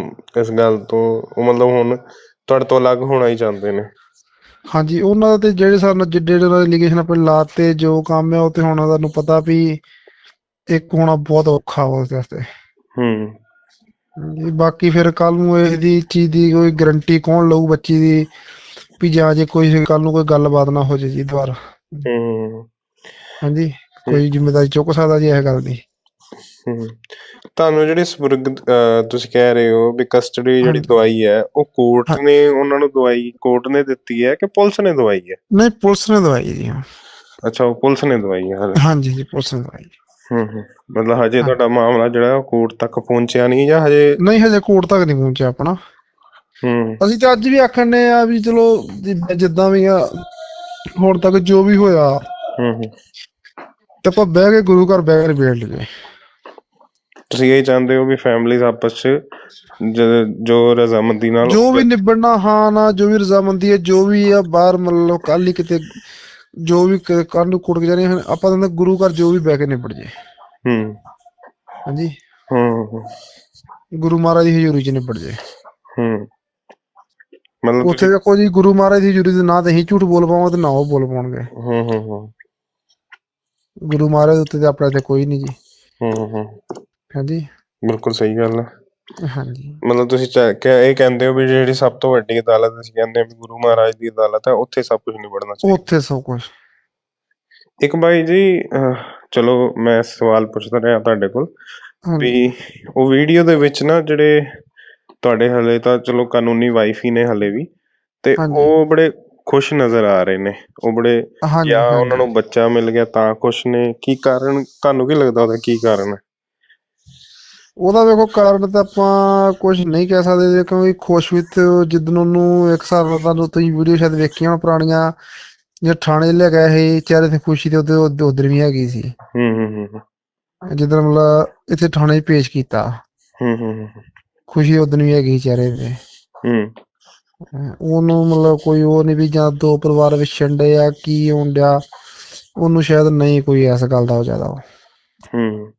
ਇਸ ਗੱਲ ਤੋਂ ਉਹ ਮਤਲਬ ਹੁਣ ਤੁਹਾਡੇ ਤੋਂ ਅਲੱਗ ਹੋਣਾ ਹੀ ਚਾਹੁੰਦੇ ਨੇ। ਹਾਂਜੀ ਉਹਨਾਂ ਦਾ ਤੇ ਜਿਹੜੇ ਸਾਨੂੰ ਜਿਹੜੇ ਉਹਨਾਂ ਦੇ ਐਲੀਗੇਸ਼ਨ ਆਪਣੇ ਲਾਤੇ ਜੋ ਕੰਮ ਹੈ ਉਹ ਤੇ ਹੁਣ ਤੁਹਾਨੂੰ ਪਤਾ ਵੀ ਇੱਕ ਹੋਣਾ ਬਹੁਤ ਔਖਾ ਵਾ ਉਸ ਵਾਸਤੇ। ਹੂੰ। ਜੀ, ਬਾਕੀ ਫਿਰ ਕੱਲ ਨੂੰ ਇਹਦੀ ਚੀਜ਼ ਦੀ ਕੋਈ ਗਾਰੰਟੀ ਕੌਣ ਲਊ ਬੱਚੀ ਦੀ ਵੀ ਜਾਂ ਜੇ ਕੋਈ ਕੱਲ ਨੂੰ ਕੋਈ ਗੱਲਬਾਤ ਨਾ ਹੋ ਜੇ ਜੀ ਦੁਬਾਰਾ। ਹੂੰ। ਹਾਂਜੀ ਕੋਈ ਜ਼ਿੰਮੇਵਾਰੀ ਚੁੱਕ ਸਕਦਾ ਜੀ ਇਹ ਗੱਲ ਦੀ। ਤੁਹਾਨੂੰ ਜਿਹੜੀ ਸਪੁਰਦ ਅਹ ਤੁਸੀਂ ਕਹਿ ਰਹੇ ਹੋ ਵੀ ਕਸਟਡੀ ਜਿਹੜੀ ਹਾਂਜੀ। ਦਵਾਈ ਹੈ ਉਹ ਕੋਰਟ ਹਾਂ। ਨੇ ਉਹਨਾਂ ਨੂੰ ਦਵਾਈ ਕੋਰਟ ਨੇ ਦਿੱਤੀ ਹੈ ਕਿ ਪੁਲਿਸ ਨੇ ਦਵਾਈ ਹੈ? ਨਹੀਂ ਪੁਲਿਸ ਨੇ ਦਵਾਈ ਜੀ। ਅੱਛਾ ਉਹ ਪੁਲਿਸ ਨੇ ਦਵਾਈ ਹੈ ਹਾਲੇ। ਹਾਂਜੀ ਜੀ ਪੁਲਿਸ ਨੇ ਦਵਾਈ ਹਮ ਮਤਲਬ ਹਜੇ ਹਾਂ। ਤੁਹਾਡਾ ਮਾਮਲਾ ਜਿਹੜਾ ਉਹ ਕੋਰਟ ਤੱਕ ਪਹੁੰਚਿਆ ਨਹੀਂ ਜਾਂ ਹਜੇ? ਨਹੀਂ ਹਜੇ ਕੋਰਟ ਤੱਕ ਨਹੀਂ ਪਹੁੰਚਿਆ ਆਪਣਾ। ਹਮ ਅਸੀਂ ਤਾਂ ਅੱਜ ਵੀ ਆਖਣੇ ਆ ਵੀ ਚਲੋ ਜਿ- ਜਿੱਦਾਂ ਵੀ ਆ ਹੁਣ ਤੱਕ ਜੋ ਵੀ ਹੋਇਆ ਹਮ ਹਮ ਤੇ ਆਪਾਂ ਬਹਿ ਕੇ ਗੁਰੂ ਘਰ ਬਹਿ ਕੇ ਨਿਬੇੜ ਲਈਏ। ਤੁਸੀਂ ਇਹ ਚਾਹੁੰਦੇ ਹੋ ਵੀ ਫੈਮਲੀਜ਼ ਆਪਸ ਚ ਜ- ਜੋ ਰਜ਼ਾਮੰਦੀ ਨਾਲ ਜੋ ਵੀ ਨਿਬੜਨਾ ਹਾਂ ਨਾ ਜੋ ਵੀ ਰਜ਼ਾਮੰਦੀ ਹੈ ਜੋ ਵੀ ਆ ਬਾਹਰ ਮਤਲਬ ਕੱਲ ਹੀ ਕਿਤੇ ਜੋ ਵੀ ਕੱਲ ਨੂੰ ਕੁੜਕ ਜਾਣੇ ਹਨ ਆਪਾਂ ਤਾਂ ਗੁਰੂ ਘਰ ਜੋ ਵੀ ਬਹਿ ਕੇ ਨਿਬੜ ਜੇ ਹਮ ਹਾਂਜੀ। ਹਮ, ਗੁਰੂ ਮਹਾਰਾਜ ਦੀ ਹਜ਼ੂਰੀ 'ਚ ਨਿਬੜ ਜੇ ਹਮ ਮਤਲਬ ਉੱਥੇ ਵੇਖੋ ਜੀ ਗੁਰੂ ਮਹਾਰਾਜ ਦੀ ਹਜ਼ੂਰੀ ਦੇ ਨਾਂ ਤੇ ਅਸੀਂ ਝੂਠ ਬੋਲ ਪਾਵਾਂਗੇ ਤੇ ਨਾ ਉਹ ਬੋਲ ਪਾਉਣਗੇ। ਹਮ ਹਮ ਹਮ ਗੁਰੂ ਮਹਾਰਾਜ ਦੇ ਉੱਤੇ ਤੇ ਆਪਣਾ ਤੇ ਕੋਈ ਨਹੀਂ ਜੀ। ਹਮ ਹਮ ਹਾਂਜੀ। ਬਿਲਕੁਲ ਸਹੀ ਗੱਲ ਹੈ ਹਾਂਜੀ। ਮਤਲਬ ਤੁਸੀਂ ਚਾ- ਕਿ ਇਹ ਕਹਿੰਦੇ ਹੋ ਵੀ ਜਿਹੜੀ ਸਭ ਤੋਂ ਵੱਡੀ ਅਦਾਲਤ ਅਸੀਂ ਕਹਿੰਦੇ ਹਾਂ ਵੀ ਗੁਰੂ ਮਹਾਰਾਜ ਦੀ ਅਦਾਲਤ ਹੈ ਉੱਥੇ ਸਭ ਕੁਝ ਨਿਬੜਨਾ ਚਾਹੀਦਾ। ਉੱਥੇ ਸਭ ਕੁਝ ਇੱਕ ਬਾਈ ਜੀ ਅਹ, ਚਲੋ ਮੈਂ ਸਵਾਲ ਪੁੱਛਦਾ ਰਿਹਾ ਤੁਹਾਡੇ ਕੋਲ ਹਾਂਜੀ। ਵੀ ਉਹ ਵੀਡੀਓ ਦੇ ਵਿੱਚ ਨਾ ਜਿਹੜੇ ਤੁਹਾਡੇ ਹਲੇ ਤਾਂ ਚਲੋ ਕਾਨੂੰਨੀ ਵਾਈਫ ਹੀ ਨੇ ਹਲੇ ਵੀ ਤੇ ਹਾਂਜੀ। ਉਹ ਬੜੇ ਖੁਸ਼ ਨਜ਼ਰ ਆ ਰਹੇ ਨੇ। ਉਹ ਬੜੇ ਹਾਂਜੀ ਜਾਂ। ਉਹਨਾਂ ਨੂੰ ਬੱਚਾ ਮਿਲ ਗਿਆ ਤਾਂ ਖੁਸ਼ ਨੇ। ਕੀ ਕਾਰਨ ਤੁਹਾਨੂੰ ਕੀ ਲੱਗਦਾ ਉਹਦਾ ਕੀ ਕਾਰਨ ਹੈ? ਉਹਦਾ ਵੇਖੋ ਕਾਰਨ ਤਾਂ ਆਪਾਂ ਕੁਝ ਨਹੀਂ ਕਹਿ ਸਕਦੇ ਕਿਉਂਕਿ ਖੁਸ਼ ਵਿੱਚ ਜਿੱਦਨ ਉਹਨੂੰ ਇੱਕ ਨਾਲ ਤੁਹਾਨੂੰ ਤੁਸੀਂ ਵੀਡੀਓ ਸ਼ਾਇਦ ਵੇਖੀਆਂ ਪੁਰਾਣੀਆਂ ਜੇ ਥਾਣੇ ਲੈ ਗਏ ਸੀ ਚਿਹਰੇ ਤੇ ਖੁਸ਼ੀ ਤੇ ਉਹਦੇ ਉਧਰ ਵੀ ਹੈਗੀ ਸੀ। ਹੂੰ ਹੂੰ ਹੂੰ ਹੂੰ, ਜਿੱਦਨ ਮਤਲਬ ਇੱਥੇ ਥਾਣੇ ਪੇਸ਼ ਕੀਤਾ। ਹੂੰ ਹੂੰ ਹੂੰ, ਖੁਸ਼ੀ ਉਦਨ ਵੀ ਹੈਗੀ ਚਿਹਰੇ ਤੇ। ਹੂੰ। ਉਹਨੂੰ ਮਤਲਬ ਕੋਈ ਉਹ ਨਹੀਂ ਵੀ ਜਾਂ ਦੋ ਪਰਿਵਾਰ ਵਿਛੜ ਡਏ ਆ ਕੀ ਹੋਣ ਡਿਆ ਉਹਨੂੰ ਸ਼ਾਇਦ ਨਹੀਂ ਕੋਈ ਇਸ ਗੱਲ ਦਾ ਜ਼ਿਆਦਾ ਉਹ। ਹੂੰ।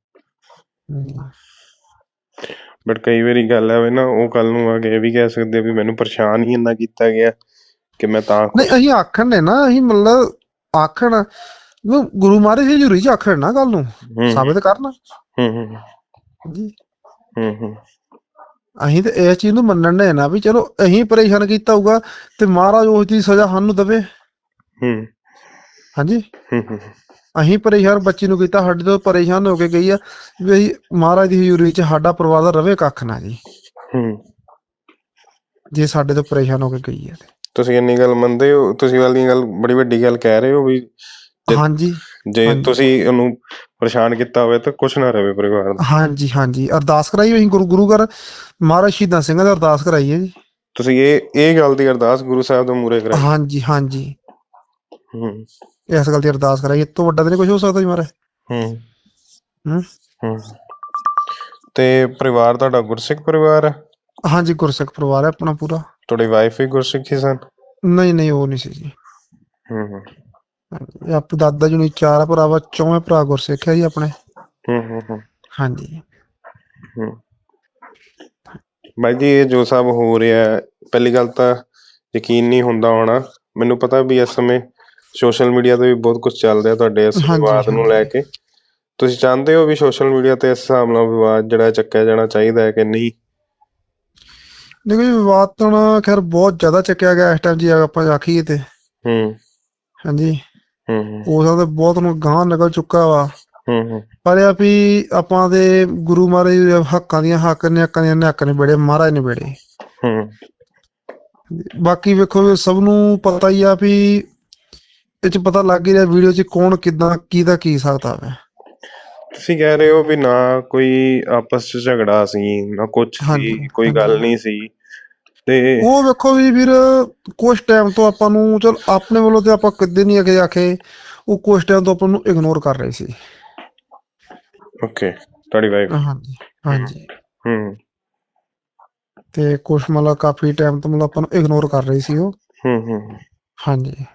ਹਮ। ਬਟ ਕਈ ਵਾਰੀ ਗੱਲ ਆਵੇ ਨਾ ਉਹ ਕੱਲ ਨੂੰ ਆ ਕੇ ਇਹ ਵੀ ਕਹਿ ਸਕਦੇ ਆ ਵੀ ਮੈਨੂੰ ਪਰੇਸ਼ਾਨ ਹੀ ਇੰਨਾ ਕੀਤਾ ਗਿਆ ਕਿ ਮੈਂ ਤਾਂ ਨਹੀਂ ਅਸੀਂ ਆਖਣ ਨੇ ਨਾ ਅਸੀਂ ਮਤਲਬ ਆਖਣ ਗੁਰੂ ਮਹਾਰਾਜ ਹਜ਼ੂਰੀ 'ਚ ਆਖਣ ਨਾ ਗੱਲ ਨੂੰ ਸਾਬਿਤ ਕਰਨ। ਹੂੰ ਹੂੰ ਜੀ। ਹੂੰ ਹੂੰ। ਅਸੀਂ ਤੇ ਇਸ ਚੀਜ਼ ਨੂੰ ਮੰਨਣ ਨੇ ਨਾ ਵੀ ਚਲੋ ਅਸੀਂ ਪਰੇਸ਼ਾਨ ਕੀਤਾ ਹੋਊਗਾ ਤੇ ਮਹਾਰਾਜ ਉਸ ਦੀ ਸਜ਼ਾ ਸਾਨੂੰ ਦੇਵੇ। ਹੂੰ। ਹਾਂਜੀ। ਹੂੰ ਹੂੰ। ਅਸੀਂ ਪਰੇਸ਼ਾਨ ਬੱਚੀ ਨੂੰ ਕੀਤਾ ਸਾਡੇ ਤੋਂ ਪਰੇਸ਼ਾਨ ਹੋ ਕੇ ਗਈ ਆ ਵੀ ਅਸੀਂ ਮਹਾਰਾਜ ਦੀ ਹਜ਼ੂਰੀ 'ਚ ਸਾਡਾ ਪਰਿਵਾਰ ਦਾ ਰਵੇ ਕੱਖ ਨਾ ਜੀ। ਹੂੰ। ਜੇ ਸਾਡੇ ਤੋਂ ਪਰੇਸ਼ਾਨ ਹੋ ਕੇ ਗਈ ਤੇ। ਤੁਸੀਂ ਇੰਨੀ ਗੱਲ ਮੰਨਦੇ ਹੋ ਤੁਸੀਂ ਵਾਲੀ ਗੱਲ ਬੜੀ ਵੱਡੀ ਗੱਲ ਕਹਿ ਰਹੇ ਹੋ ਵੀ ਜੇ- ਹਾਂਜੀ ਜੇ ਹਾਂਜੀ। ਤੁਸੀਂ ਉਹਨੂੰ ਪਰੇਸ਼ਾਨ ਕੀਤਾ ਹੋਵੇ ਤਾਂ ਕੁਛ ਨਾ ਰਵੇ ਪਰਿਵਾਰ ਦਾ। ਹਾਂਜੀ ਹਾਂਜੀ। ਅਰਦਾਸ ਕਰਾਈ ਹੋਈ ਗੁਰੂ ਗੁਰੂ ਘਰ ਮਹਾਰਾਜ ਸ਼ਹੀਦਾਂ ਸਿੰਘਾਂ ਦੀ ਅਰਦਾਸ ਕਰਾਈ ਹੈ ਜੀ। ਤੁਸੀਂ ਇਹ ਇਹ ਗੱਲ ਦੀ ਅਰਦਾਸ ਗੁਰੂ ਸਾਹਿਬ ਦੇ ਮੂਹਰੇ ਕਰਾਈ। ਹਾਂਜੀ ਹਾਂਜੀ। ਹੂੰ। ਇਸ ਗੱਲ ਦੀ ਅਰਦਾਸ ਕਰਾਈ ਇਹ ਤੋਂ ਵੱਡਾ ਤਾਂ ਨਹੀਂ ਕੁਝ ਹੋ ਸਕਦਾ ਜੀ ਮਹਾਰਾਜ। ਹੂੰ। ਹੂੰ। ਹੂੰ। ਤੇ ਪਰਿਵਾਰ ਤੁਹਾਡਾ ਗੁਰਸਿੱਖ ਪਰਿਵਾਰ ਹੈ ਹਾਂਜੀ ਗੁਰਸਿੱਖ ਪਰਿਵਾਰ ਹੈ ਆਪਣਾ ਪੂਰਾ। ਤੁਹਾਡੀ ਵਾਈਫ ਵੀ ਗੁਰਸਿੱਖ ਹੀ ਸਨ? ਨਹੀਂ ਨਹੀਂ ਉਹ ਨਹੀਂ ਸੀ ਜੀ। ਹੂੰ ਹੂੰ। ਹਾਂਜੀ ਇਹ ਆਪ ਦਾਦਾ ਜੀ ਨੂੰ ਚਾਰ ਭਰਾ ਵਾ ਚੌਵੇਂ ਭਰਾ ਗੁਰਸਿੱਖ ਹੈ ਜੀ ਆਪਣੇ। ਹੂੰ ਹੂੰ ਹੂੰ। ਹਾਂਜੀ। ਹੂੰ। ਬਾਈ ਜੀ ਇਹ ਜੋ ਸਭ ਹੋ ਰਿਹਾ ਹੈ ਪਹਿਲੀ ਗੱਲ ਤਾਂ ਯਕੀਨ ਨਹੀਂ ਹੁੰਦਾ ਹੋਣਾ। ਮੈਨੂੰ ਪਤਾ ਵੀ ਇਸ ਸਮੇਂ ਸੋਸ਼ਲ ਮੀਡੀਆ ਤੇ ਵੀ ਬਹੁਤ ਕੁਝ ਚੱਲ ਰਿਹਾ ਤੁਹਾਡੇ ਇਸ ਹਾਂਜੀ, ਵਿਵਾਦ ਨੂੰ ਲੈ ਕੇ। ਤੁਸੀਂ ਚਾਹੁੰਦੇ ਹੋ ਵੀ ਸੋਸ਼ਲ ਮੀਡੀਆ ਤੇ ਇਸ ਹਿਸਾਬ ਨਾਲ ਵਿਵਾਦ ਜਿਹੜਾ ਚੱਕਿਆ ਜਾਣਾ ਚਾਹੀਦਾ ਹੈ ਕਿ ਨਹੀਂ? ਦੇਖੋ ਜੀ ਵਿਵਾਦ ਤਾਂ ਹੁਣ ਖੈਰ ਬਹੁਤ ਜ਼ਿਆਦਾ ਚੱਕਿਆ ਗਿਆ ਇਸ ਟਾਈਮ ਜੀ ਆਪਾਂ ਆਖੀਏ ਤੇ। ਹੂੰ। ਹਾਂਜੀ। ਹੂੰ ਹੂੰ ਉਹ ਤਾਂ ਬਹੁਤ ਨੂੰ ਗਾਂ ਨਿਕਲ ਚੁੱਕਾ ਵਾ। ਹੂੰ ਹੂੰ। ਪਰ ਇਹ ਆ ਵੀ ਆਪਾਂ ਦੇ ਗੁਰੂ ਮਹਾਰਾਜ ਦੇ ਹੱਕਾਂ ਦੀਆਂ ਹੱਕ ਨੇ ਹੱਕਾਂ ਦੀਆਂ ਹੱਕ ਨੇ ਬੜੇ ਮਹਾਰਾਜ ਨੇ ਬੜੇ ਹੂੰ। ਬਾਕੀ ਵੇਖੋ ਵੀ ਸਭ ਨੂੰ ਪਤਾ ਹੀ ਆ ਵੀ ਇਹ ਚ ਪਤਾ ਲੱਗ ਰਿਹਾ ਵੀਡੀਓ 'ਚ ਕੌਣ ਕਿਦਾਂ ਕਿਹਦਾ ਕੀ ਸਕਦਾ ਹੈ ਤੁਸੀਂ ਕਹਿ ਰਹੇ ਹੋ ਵੀ ਨਾ ਕੋਈ ਆਪਸ ਚ ਝਗੜਾ ਸੀ ਨਾ ਕੁਝ ਸੀ ਹਾਂਜੀ, ਕੋਈ ਗੱਲ। ਨਹੀਂ ਸੀ। ਤੇ ਉਹ ਵੇਖੋ ਵੀ ਵੀਰ ਕੁਝ ਟਾਈਮ ਤੋਂ ਆਪਾਂ ਨੂੰ ਚਲ ਆਪਣੇ ਵੱਲੋਂ ਤੇ ਆਪਾਂ ਕਦੇ ਨਹੀਂ ਅਗੇ ਆਖੇ ਉਹ ਕੁਝ ਟਾਈਮ ਤੋਂ ਆਪਾਂ ਨੂੰ ਇਗਨੋਰ ਕਰ ਰਹੇ ਸੀ। ਓਕੇ ਤੁਹਾਡੀ ਵਾਈਫ ਹਾਂਜੀ ਹਾਂਜੀ। ਹੂੰ। ਤੇ ਕੁਝ ਮਤਲਬ ਕਾਫੀ ਟਾਈਮ ਤੋਂ ਮਤਲਬ ਆਪਾਂ ਨੂੰ ਇਗਨੋਰ ਕਰ ਰਹੇ ਸੀ ਉਹ। ਹੂੰ ਹੂੰ। ਹਾਂਜੀ।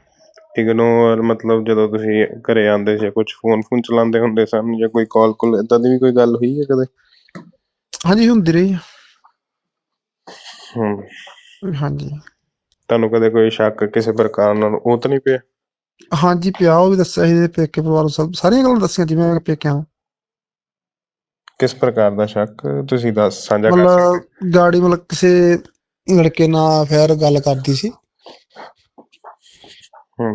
ਇਗਨੋਰ ਮਤਲਬ ਜਦੋਂ ਤੁਸੀਂ ਘਰੇ ਆਉਂਦੇ ਸੀ ਕੁਝ ਫੋਨ ਫੋਨ ਚਲਾਉਂਦੇ ਹੁੰਦੇ ਸਨ ਜਾਂ ਕੋਈ ਕਾਲ ਕੋਲ ਇਦਾਂ ਦੀ ਵੀ ਕੋਈ ਗੱਲ ਹੋਈ ਹੈ ਕਦੇ? ਹਾਂਜੀ ਹੁੰਦੀ ਰਹੀ ਹੂੰ। ਹਾਂਜੀ। ਤੁਹਾਨੂੰ ਕਦੇ ਕੋਈ ਸ਼ੱਕ ਕਿਸੇ ਪ੍ਰਕਾਰ ਨਾਲ? ਉਹ ਤਾਂ ਨਹੀਂ ਪਿਆ? ਹਾਂਜੀ ਪਿਆ ਉਹ ਵੀ ਦੱਸਿਆ ਸੀ ਇਹਦੇ ਪੇਕੇ ਪਰਿਵਾਰ ਨੂੰ ਸਭ ਸਾਰੀਆਂ ਗੱਲਾਂ ਦੱਸੀਆਂ ਜਿਵੇਂ ਮੈਂ ਪੇਕਿਆਂ ਨੂੰ। ਕਿਸ ਪ੍ਰਕਾਰ ਦਾ ਸ਼ੱਕ? ਤੁਸੀਂ ਦੱਸ ਸਾਂਝਾ ਕਰ ਸਕਦੇ ਮਤਲਬ ਗਾੜੀ ਮਤਲਬ ਕਿਸੇ ਲੜਕੇ ਨਾਲ ਫੇਰ ਗੱਲ ਕਰਦੀ ਸੀ। ਹੂੰ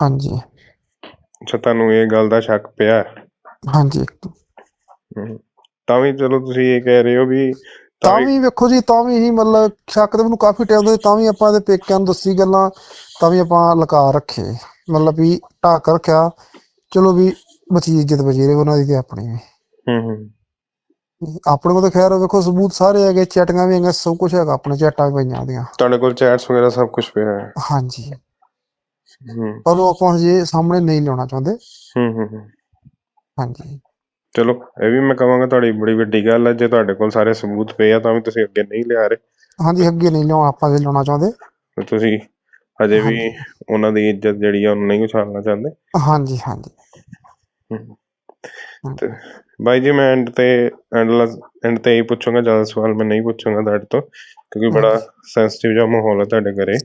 ਹਾਂਜੀ। ਅੱਛਾ ਤੁਹਾਨੂੰ ਇਹ ਗੱਲ ਦਾ ਸ਼ੱਕ ਪਿਆ? ਹੈ। ਹਾਂਜੀ ਤਾਂ ਵੀ ਚਲੋ ਤੁਸੀਂ ਇਹ ਕਹਿ ਰਹੇ ਹੋ ਵੀ ਤਾਂ ਵੀ ਵੇਖੋ ਜੀ ਤਾਂ ਵੀ ਹੀ ਮਤਲਬ ਸ਼ੱਕ ਤੇ ਮੈਨੂੰ ਕਾਫੀ ਟਾਈਮ ਸੀ, ਤਾਂ ਵੀ ਆਪਾਂ ਦੇ ਪੇਕਿਆਂ ਨੂੰ ਦੱਸੀ ਗੱਲਾਂ ਤਾਂ ਵੀ ਆਪਾਂ ਲੁਕਾ ਰੱਖੇ। ਮਤਲਬ ਵੀ ਢੱਕ ਰੱਖਿਆ ਚਲੋ ਵੀ ਬਚੀ ਇੱਜ਼ਤ ਬਚੀ ਰਹੇ ਉਹਨਾਂ ਦੀ ਤੇ ਆਪਣੀ ਵੀ। ਹੂੰ ਹੂੰ। ਆਪਣੇ ਕੋਲ ਤਾਂ ਖੈਰ ਵੇਖੋ ਸਬੂਤ ਸਾਰੇ ਹੈਗੇ ਚੈਟਿੰਗਾਂ ਵੀ ਹੈਗੀਆਂ ਸਭ ਕੁਝ ਹੈਗਾ ਆਪਣੇ ਚੈਟਾਂ ਵੀ ਪਈਆਂ ਉਹਦੀਆਂ। ਤੁਹਾਡੇ ਕੋਲ ਚੈਟਸ ਵਗੈਰਾ ਸਭ ਕੁਝ ਪਿਆ ਹੈ। ਹਾਂਜੀ। ਹੂੰ। ਪਰ ਉਹ ਆਪਾਂ ਹਜੇ ਸਾਹਮਣੇ ਨਹੀਂ ਲਿਆਉਣਾ ਚਾਹੁੰਦੇ। ਹੂੰ ਹੂੰ ਹੂੰ। ਹਾਂਜੀ। ਚਲੋ ਇਹ ਵੀ ਮੈਂ ਕਹਾਂਗਾ ਤੁਹਾਡੀ ਬੜੀ ਵੱਡੀ ਗੱਲ ਹੈ ਜੇ ਤੁਹਾਡੇ ਕੋਲ ਸਾਰੇ ਸਬੂਤ ਪਏ ਆ ਤਾਂ ਵੀ ਤੁਸੀਂ ਅੱਗੇ ਨਹੀਂ ਲਿਆ ਰਹੇ। ਹਾਂਜੀ ਅੱਗੇ ਨਹੀਂ ਲਿਆਉਣਾ ਆਪਾਂ ਜੇ ਲਿਆਉਣਾ ਚਾਹੁੰਦੇ। ਤੇ ਤੁਸੀਂ ਅਜੇ ਵੀ ਹਾਂਜੀ। ਉਹਨਾਂ ਦੀ ਇੱਜ਼ਤ ਜਿਹੜੀ ਆ ਉਹਨੂੰ ਨਹੀਂ ਉਛਾਲਣਾ ਚਾਹੁੰਦੇ। ਹਾਂਜੀ ਹਾਂਜੀ। ਤੇ ਬਾਈ ਜੀ ਮੈਂ ਐਂਡ ਤੇ ਐਂਡ ਐਂਡ ਤੇ ਹੀ ਪੁੱਛੂੰਗਾ ਜ਼ਿਆਦਾ ਸਵਾਲ ਮੈਂ ਨਹੀਂ ਪੁੱਛੂੰਗਾ ਤੁਹਾਡੇ ਤੋਂ। ਕਿਉਂਕਿ ਬੜਾ ਸੈਂਸਿਟਿਵ ਜਿਹਾ ਮਾਹੌਲ ਹੈ ਤੁਹਾਡੇ ਘਰੇ।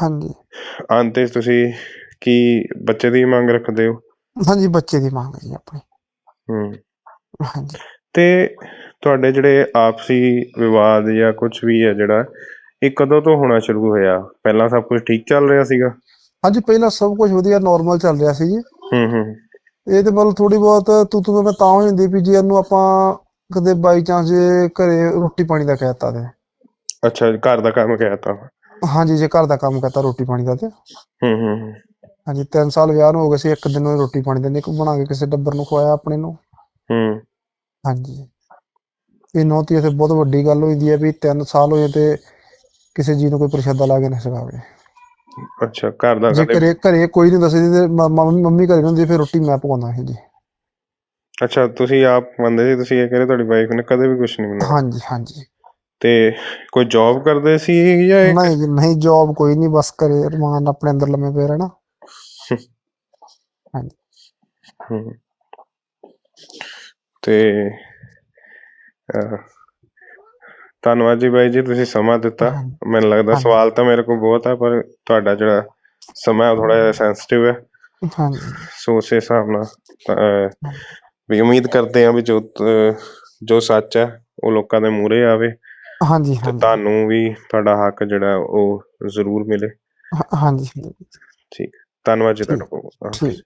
ਹਾਂਜੀ। ਅੰਤ ਤੁਸੀਂ ਕੀ ਬੱਚੇ ਦੀ ਮੰਗ ਰੱਖਦੇ ਹੋ? ਹਾਂਜੀ ਬੱਚੇ ਦੀ ਮੰਗ ਜੀ ਆਪਣੀ। ਹੂੰ। ਹਾਂਜੀ। ਤੇ ਤੁਹਾਡੇ ਜਿਹੜੇ ਆਪਸੀ ਵਿਵਾਦ ਜਾਂ ਕੁਝ ਵੀ ਹੈ ਜਿਹੜਾ ਇਹ ਕਦੋਂ ਤੋਂ ਹੋਣਾ ਸ਼ੁਰੂ ਹੋਇਆ? ਪਹਿਲਾਂ ਸਭ ਕੁਝ ਠੀਕ ਚੱਲ ਰਿਹਾ ਸੀਗਾ? ਹਾਂਜੀ ਪਹਿਲਾਂ ਸਭ ਕੁਝ ਵਧੀਆ ਨਾਰਮਲ ਚੱਲ ਰਿਹਾ ਸੀ ਜੀ। ਹੂੰ ਹੂੰ। ਇਹ ਤੇ ਮਤਲਬ ਥੋੜੀ ਬਹੁਤ ਤੂੰ ਤੂੰ ਮੈਂ ਤਾਂ ਹੋ ਜਾਂਦੀ ਵੀ ਜੇ ਇਹਨੂੰ ਆਪਾਂ ਕਦੇ ਬਾਈ ਚਾਂਸ ਘਰੇ ਰੋਟੀ ਪਾਣੀ ਦਾ ਕਹਿਤਾ ਤੇ। ਅੱਛਾ ਘਰ ਦਾ ਕੰਮ ਕਹਿਤਾ ਹਾਂਜੀ ਜੇ ਘਰ ਦਾ ਕੰਮ ਕਹਤਾ ਰੋਟੀ ਪਾਣੀ ਦਾ ਤੇ। ਹੂੰ ਹੂੰ ਹੂੰ, ਹਾਂਜੀ 3 ਸਾਲ ਵਿਆਹ ਨੂੰ ਹੋ ਗਏ ਸੀ ਇੱਕ ਦਿਨ ਨੂੰ ਰੋਟੀ ਪਾਣੀ ਦਾ ਨਹੀਂ ਕੋਈ ਬਣਾ ਕੇ ਕਿਸੇ ਟੱਬਰ ਨੂੰ ਖਵਾਇਆ ਆਪਣੇ ਨੂੰ। ਹੂੰ। ਹਾਂਜੀ। ਇਹ ਨੌਤੀ ਤੇ ਬਹੁਤ ਵੱਡੀ ਗੱਲ ਹੋਈ ਦੀ ਹੈ ਵੀ 3 ਸਾਲ ਹੋਏ ਤੇ ਕਿਸੇ ਜੀ ਨੂੰ ਕੋਈ ਪ੍ਰਸ਼ਾਦਾ ਲਾ ਕੇ ਨਾ ਸਕਾਵੇ ਅੱਛਾ ਘਰ ਦਾ ਜੇ ਕਦੇ ਘਰੇ ਘਰੇ ਕੋਈ ਨਹੀਂ ਦੱਸਦੀ ਤੇ ਮ- ਮੰਮੀ ਮੰਮੀ ਘਰੇ ਹੁੰਦੀ ਫਿਰ ਰੋਟੀ ਮੈਂ ਪਕਾਉਂਦਾ ਸੀ ਜੀ। ਅੱਛਾ ਤੁਸੀਂ ਆਪ ਮੰਨਦੇ ਸੀ ਤੁਸੀਂ ਇਹ ਕਹ ਰਹੇ ਤੁਹਾਡੀ ਵਾਈਫ ਨੇ ਕਦੇ ਵੀ ਕੁਝ ਨਹੀਂ ਬਣਾਇਆ। ਹਾਂਜੀ ਹਾਂਜੀ। ਤੇ ਕੋਈ ਜੌਬ ਕਰਦੇ ਸੀ ਜਾਂ ਨਹੀਂ ਜੀ ਨਹੀਂ ਜੌਬ ਕੋਈ ਨਹੀਂ ਬਸ ਘਰੇ ਰਮਾਨ ਆਪਣੇ ਅੰਦਰ ਲੰਮੇ ਪਏ ਰਹਿਣਾ। *laughs* ਹੂੰ। ਤੇ ਅਹ, ਧੰਨਵਾਦ ਜੀ ਬਾਈ ਜੀ ਤੁਸੀਂ ਸਮਾਂ ਦਿੱਤਾ। ਹਾਂਜੀ। ਮੈਨੂੰ ਲੱਗਦਾ ਹਾਂਜੀ। ਸਵਾਲ ਤਾਂ ਮੇਰੇ ਕੋਲ ਬਹੁਤ ਹੈ ਪਰ ਤੁਹਾਡਾ ਜਿਹੜਾ ਸਮਾਂ ਥੋੜਾ ਜਿਹਾ ਸੈਂਸਿਟਿਵ ਹੈ ਹਾਂਜੀ। ਸੋ ਉਸੇ ਹਿਸਾਬ ਨਾਲ ਅਹ, ਵੀ ਉਮੀਦ ਕਰਦੇ ਹਾਂ ਵੀ ਜੋ ਅਹ, ਜੋ ਸੱਚ ਹੈ ਉਹ ਲੋਕਾਂ ਦੇ ਮੂਹਰੇ ਆਵੇ। ਹਾਂਜੀ ਤੇ ਹਾਂਜੀ। ਤੁਹਾਨੂੰ ਵੀ ਤੁਹਾਡਾ ਹੱਕ ਜਿਹੜਾ ਉਹ ਜ਼ਰੂਰ ਮਿਲੇ। ਹਾਂ- ਹਾਂਜੀ ਹਾਂਜੀ। ਠੀਕ। ਧੰਨਵਾਦ ਜੀ। ਤੁਹਾਡਾ ਬਹੁਤ। ਠੀਕ।